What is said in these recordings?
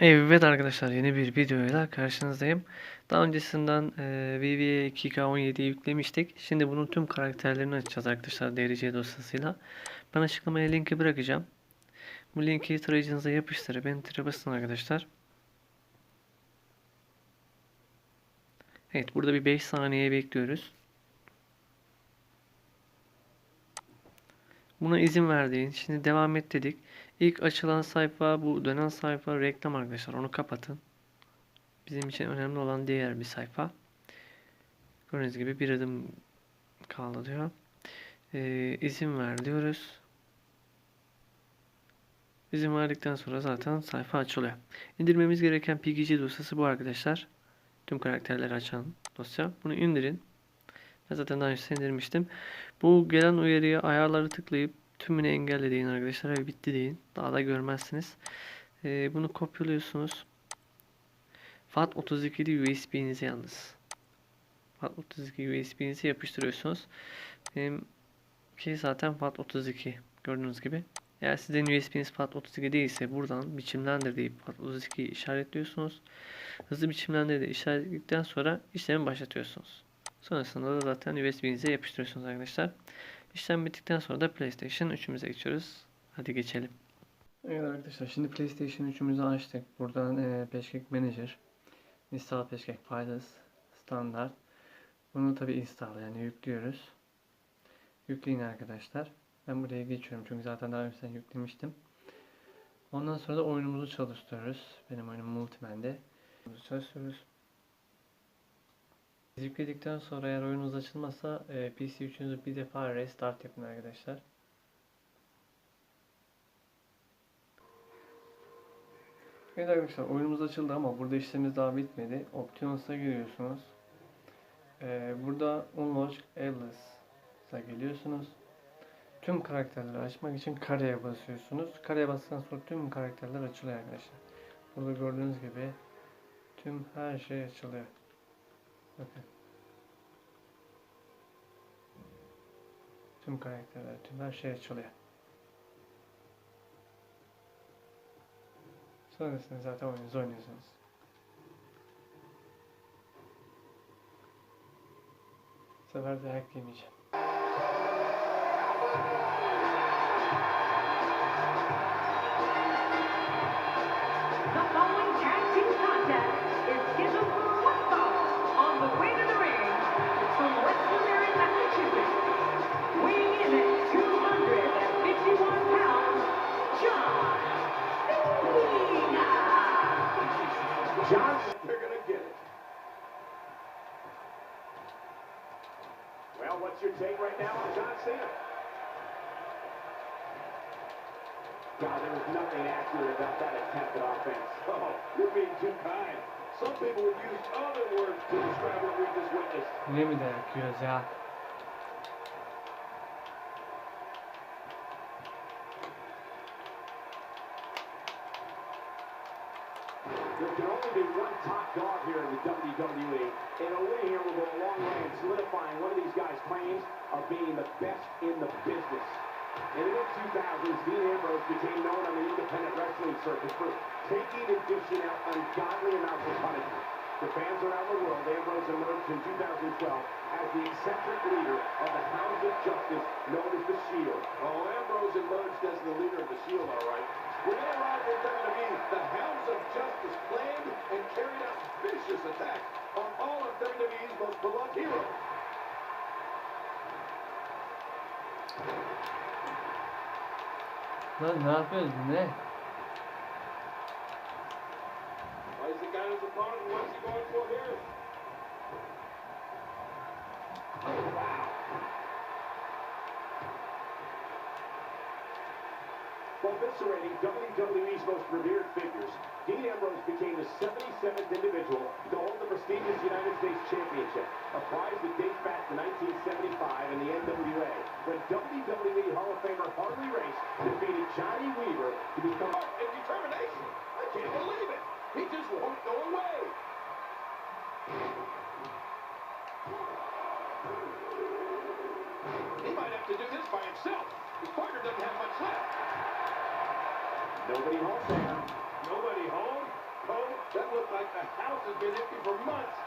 Evet arkadaşlar yeni bir videoyla karşınızdayım. Daha öncesinden e, VV'ye 2K17 yüklemiştik. Şimdi bunun tüm karakterlerini açacağız arkadaşlar DRC dosyasıyla. Ben açıklamaya linki bırakacağım. Bu linki tarayıcınıza yapıştırıp enter'e basın arkadaşlar. Evet burada bir 5 saniye bekliyoruz. Buna izin verdiğin. Şimdi devam et dedik. İlk açılan sayfa bu dönen sayfa reklam arkadaşlar. Onu kapatın. Bizim için önemli olan diğer bir sayfa. Gördüğünüz gibi bir adım kaldı diyor. Ee, izin ver diyoruz. İzin verdikten sonra zaten sayfa açılıyor. İndirmemiz gereken PGG dosyası bu arkadaşlar. Tüm karakterleri açan dosya. Bunu indirin. Ben zaten daha önce indirmiştim. Bu gelen uyarıya ayarları tıklayıp tümünü engelle deyin arkadaşlar ve bitti deyin. Daha da görmezsiniz. Ee, bunu kopyalıyorsunuz. FAT32'li USB'nizi yalnız. FAT32 USB'nizi yapıştırıyorsunuz. Benim ki zaten FAT32 gördüğünüz gibi. Eğer sizin USB'niz FAT32 değilse buradan biçimlendir deyip FAT32 işaretliyorsunuz. Hızlı biçimlendir de işaretledikten sonra işlemi başlatıyorsunuz. Sonrasında da zaten USB'nize yapıştırıyorsunuz arkadaşlar. İşlem bittikten sonra da PlayStation 3'ümüze geçiyoruz. Hadi geçelim. Evet arkadaşlar şimdi PlayStation 3'ümüzü açtık. Buradan e, Peşkek Manager, Install Peşkek Files, Standart. Bunu tabi install yani yüklüyoruz. Yükleyin arkadaşlar. Ben buraya geçiyorum çünkü zaten daha önceden yüklemiştim. Ondan sonra da oyunumuzu çalıştırıyoruz. Benim oyunum Multiman'de. Çalıştırıyoruz. Yükledikten sonra eğer oyununuz açılmazsa e, PC 3'ünüzü bir defa restart yapın arkadaşlar. Evet arkadaşlar oyunumuz açıldı ama burada işlemimiz daha bitmedi. Options'a giriyorsunuz. E, burada Unlock Alice'a geliyorsunuz. Tüm karakterleri açmak için kareye basıyorsunuz. Kareye bastıktan sonra tüm karakterler açılıyor arkadaşlar. Burada gördüğünüz gibi tüm her şey açılıyor. Bakın. Tüm karakterler, tüm her şey açılıyor. Sonrasında zaten oyununuzu oynuyorsunuz. Bu sefer de hack yemeyeceğim. Well, what's your take right now on John Cena? God, there was nothing accurate about that attempt at offense. Oh, you're being too kind. Some people would use other words to describe what we just witnessed. Yine mi dayak yiyoruz ya? There can only be one top dog here in the WWE, and a win here will go a long way in solidifying one of these guys' being the best in the business. In the mid-2000s, Dean Ambrose became known on the independent wrestling circuit for taking and dishing out ungodly amounts of punishment. To fans around the world, Ambrose emerged in 2012 as the eccentric leader of the Hounds of Justice, known as the Shield. Oh, Ambrose emerged as the leader of the Shield, all right. When they arrived in WWE, the Hounds of Justice planned and carried out vicious attacks on all of WWE's most beloved heroes. Lan ne yapıyoruz ne? Why has he got his opponent what's he going for here? Oh, wow. Eviscerating WWE's most revered figures, Dean Ambrose became the 77th individual to hold the prestigious United States Championship, a prize that dates back to 1975 in the NWA, when WWE Hall of Famer Harley Race defeated Johnny Weaver to become... Oh, and determination! I can't believe it! He just won't go away! He might have to do this by himself. His partner doesn't have much left. Nobody home, Sam. Nobody home? Cole, that looked like the house has been empty for months.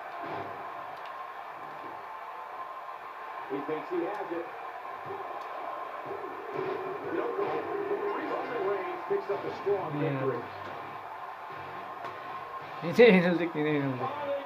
He thinks he has it picks up a strong yeah. injury.